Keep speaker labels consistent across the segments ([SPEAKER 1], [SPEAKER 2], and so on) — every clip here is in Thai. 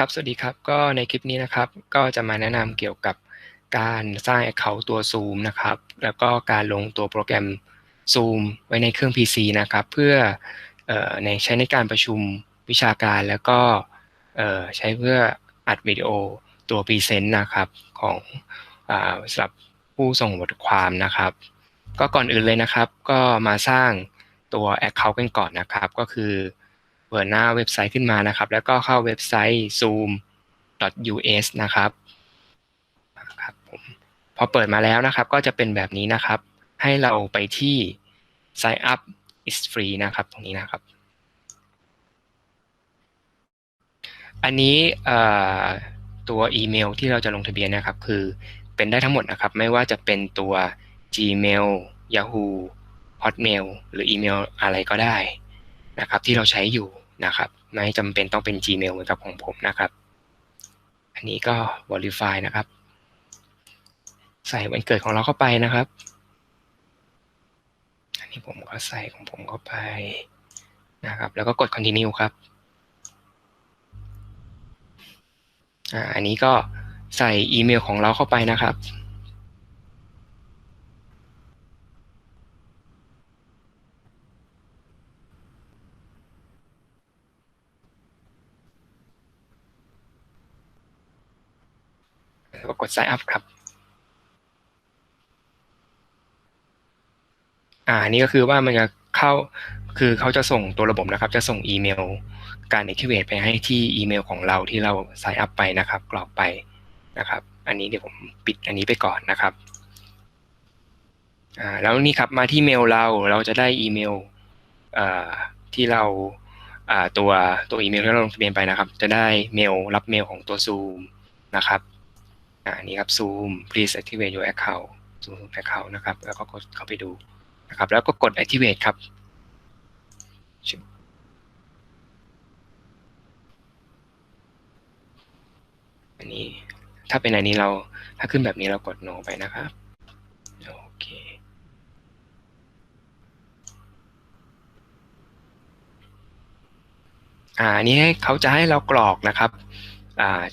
[SPEAKER 1] ครับ สวัสดีครับ ก็ในคลิปนี้นะครับ ก็จะมาแนะนำเกี่ยวกับการสร้าง Account ตัว Zoom นะครับ แล้วก็การลงตัวโปรแกรม Zoom ไว้ในเครื่อง PC นะครับ เพื่อออในใช้ในการประชุมวิชาการ แล้วก็ใช้เพื่ออัดวิดีโอตัว Present นะครับของอสำหรับผู้ส่งบทความนะครับ ก็ก่อนอื่นเลยนะครับ ก็มาสร้างตัว Account กันก่อนนะครับ ก็คือ ปิดหน้าเว็บไซต์ขึ้นมานะครับ แล้วก็เข้าเว็บไซต์ zoom.us นะครับครับผมพอเปิดมาแล้วนะครับ ก็จะเป็นแบบนี้นะครับ ให้เราไปที่ sign up is free นะครับ ตรงนี้นะครับ อันนี้ตัวอีเมลที่เราจะลงทะเบียนนะครับ คือเป็นได้ทั้งหมดนะครับ ไม่ว่าจะเป็นตัว Gmail Yahoo Hotmail หรืออีเมลอะไรก็ได้นะครับที่เราใช้อยู่ นะครับ ไม่จำเป็นต้องเป็น Gmail เหมือนกับของผมนะครับ อันนี้ก็ verify นะครับ ใส่วันเกิดของเราเข้าไปนะครับ อันนี้ผมก็ใส่ของผมเข้าไปนะครับ แล้วก็กด continue ครับอ่าอันนี้ก็ใส่อีเมลของเราเข้าไปนะครับ แล้วก็กด sign up ครับ อ่านี่ก็คือว่ามันจะเข้าคือเขาจะส่งตัวระบบนะครับ จะส่งอีเมลการ activate ไปให้ที่อีเมลของเราที่เรา sign up ไปนะครับ กรอกไปนะครับ อันนี้เดี๋ยวผมปิดอันนี้ไปก่อนนะครับอ่าแล้วนี่ครับมาที่เมลเราเราจะได้อีเมลอ่าที่เราอ่าตัวตัวอีเมลที่เราลงทะเบียนไปนะครับ จะได้เมลรับเมลของตัว Zoom นะครับ อ่านี่ครับ Zoom please activate your account Zoom account นะครับ แล้วก็กดเข้าไปดูนะครับ แล้วก็กด activate ครับอันนี้ถ้าเป็นอันนี้เราถ้าขึ้นแบบนี้เรากด no ไปนะครับโอเคอ่านี้เขาจะให้เรากรอกนะครับ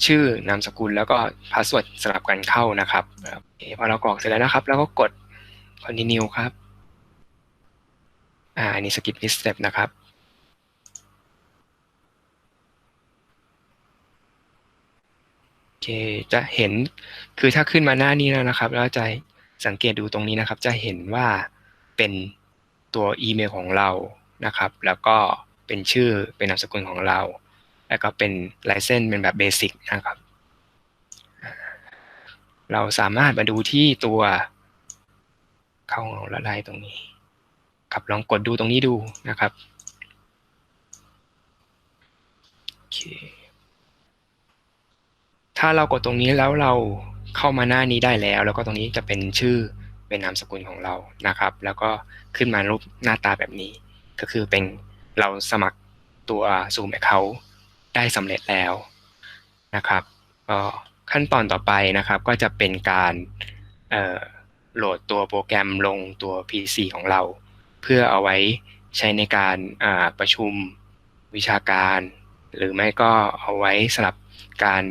[SPEAKER 1] ชื่อนามสกุลแล้วก็พาสเวิร์ดสลับกันเข้านะครับพอเรากรอกเสร็จแล้วนะครับ แล้วก็กด continue ครับอ่าอันนี้ skip this step นะครับโอเคจะเห็นคือถ้าขึ้นมาหน้านี้แล้วนะครับ แล้วจะสังเกตดูตรงนี้นะครับ จะเห็นว่าเป็นตัวอีเมลของเรานะครับ แล้วก็เป็นชื่อเป็นนามสกุลของเรา แล้วก็เป็นลายเส้นเป็นแบบเบสิกนะครับ เราสามารถมาดูที่ตัวเข้าของละลายตรงนี้ ครับลองกดดูตรงนี้ดูนะครับโอเคถ้าเรากดตรงนี้แล้วเราเข้ามาหน้านี้ได้แล้ว แล้วก็ตรงนี้จะเป็นชื่อเป็นนามสกุลของเรานะครับ แล้วก็ขึ้นมารูปหน้าตาแบบนี้ ก็คือเป็นเราสมัครตัว Zoom Account ได้สำเร็จแล้วนะครับก็ขั้นตอนต่อไปนะครับ ก็จะเป็นการโหลดตัวโปรแกรมลงตัว PC ของเรา เพื่อเอาไว้ใช้ในการประชุมวิชาการ หรือไม่ก็เอาไว้สำหรับการ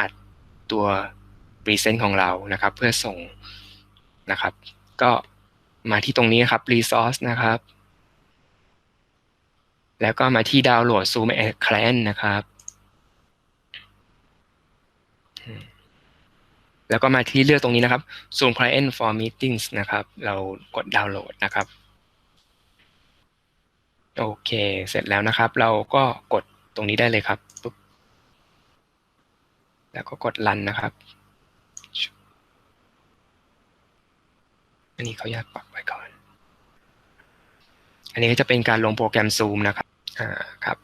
[SPEAKER 1] อัดตัว Present ของเรานะครับ เพื่อส่งนะครับ ก็มาที่ตรงนี้ครับ Resource นะครับ แล้วก็มาที่ดาวน์โหลด Zoom Client นะครับ แล้วก็มาที่เลือกตรงนี้นะครับ Zoom Client for Meetings นะครับ เรากดดาวน์โหลดนะครับ โอเค เสร็จแล้วนะครับ เราก็กดตรงนี้ได้เลยครับปุ๊บแล้วก็กด Run นะครับ อันนี้เขาอยากปรับไว้ก่อน อันนี้ก็จะเป็นการลงโปรแกรม Zoom นะครับอ่าครับ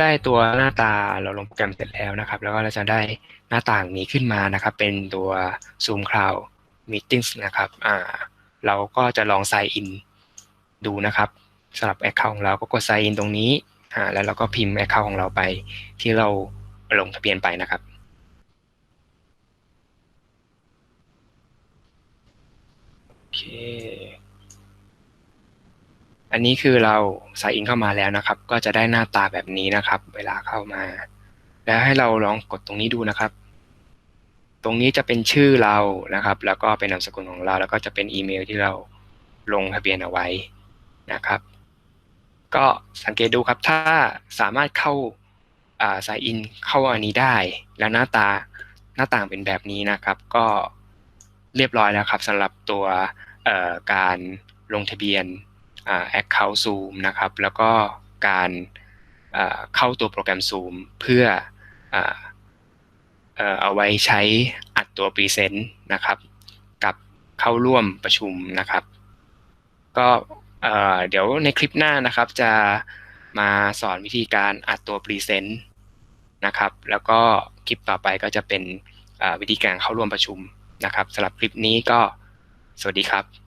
[SPEAKER 1] ได้ตัวหน้าตาเราลงโปรแกรมเสร็จแล้วนะครับ แล้วก็เราจะได้หน้าต่างนี้ขึ้นมานะครับ เป็นตัว Zoom Cloud Meetings นะครับอ่าเราก็จะลอง sign in ดูนะครับสำหรับ Account ของเราก็กด sign in ตรงนี้อ่าแล้วเราก็พิมพ์ Account ของเราไปที่เราลงทะเบียนไปนะครับโอ เค อันนี้คือเราใส่อินเข้ามาแล้วนะครับ ก็จะได้หน้าตาแบบนี้นะครับ เวลาเข้ามา แล้วให้เราลองกดตรงนี้ดูนะครับ ตรงนี้จะเป็นชื่อเรานะครับ แล้วก็เป็นนามสกุลของเรา แล้วก็จะเป็นอีเมลที่เราลงทะเบียนเอาไว้นะครับ ก็สังเกตดูครับ ถ้าสามารถเข้าสายอินเข้าอันนี้ได้ แล้วหน้าตาหน้าต่างเป็นแบบนี้นะครับ ก็ เรียบร้อยแล้วครับสำหรับตัวการลงทะเบียน Account Zoom นะครับ แล้วก็การเข้าตัวโปรแกรม Zoom เพื่อเอาไว้ใช้อัดตัว Present นะครับ กับเข้าร่วมประชุมนะครับ ก็เดี๋ยวในคลิปหน้านะครับจะมาสอนวิธีการอัดตัว Present นะครับ แล้วก็คลิปต่อไปก็จะเป็นวิธีการเข้าร่วมประชุม นะครับสำหรับคลิปนี้ก็สวัสดีครับ